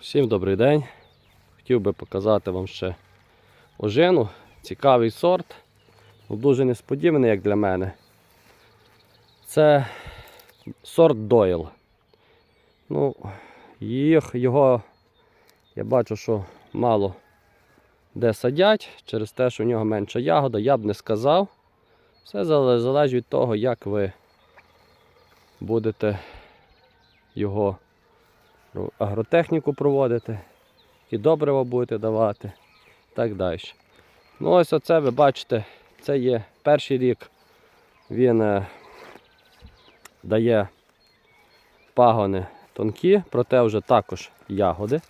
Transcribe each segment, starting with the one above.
Всім добрий день. Хотів би показати вам ще ожину. Цікавий сорт. Ну, Дуже несподіваний, як для мене. Це сорт Дойл. Ну, їх, його я бачу, що мало де садять, через те, що в нього менша ягода, я б не сказав. Все залежить від того, як ви будете його агротехніку проводити, і добрива будете давати, і так далі. Ну ось оце ви бачите, це є перший рік, він е, дає пагони тонкі, проте вже також ягоди.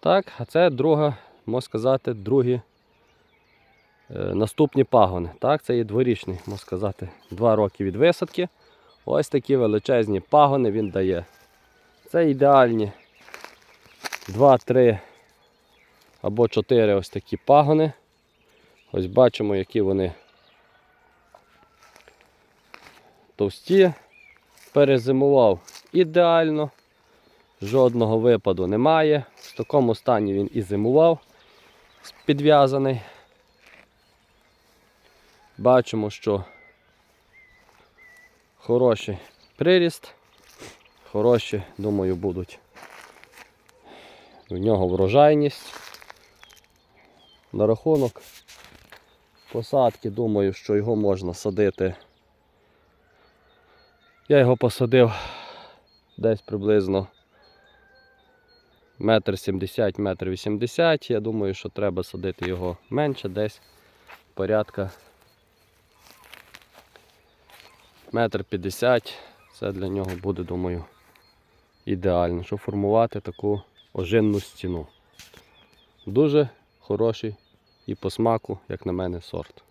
Так, а це друга, можна сказати, другі е, наступні пагони. Так, це є дворічний, можна сказати, два роки від висадки. Ось такі величезні пагони він дає. Це ідеальні 2-3 або 4 ось такі пагони. Ось бачимо, які вони товсті. Перезимував ідеально. Жодного випаду немає. В такому стані він і зимував підв'язаний. Бачимо, що хороший приріст. Хороші, думаю, будуть. У нього врожайність. На рахунок посадки, думаю, що його можна садити. Я його посадив десь приблизно метр сімдесят, метр вісімдесят. Я думаю, що треба садити його менше, десь порядка метр п'ятдесят. Це для нього буде, думаю, ідеально, щоб формувати таку ожинну стіну. Дуже хороший і по смаку, як на мене, сорт.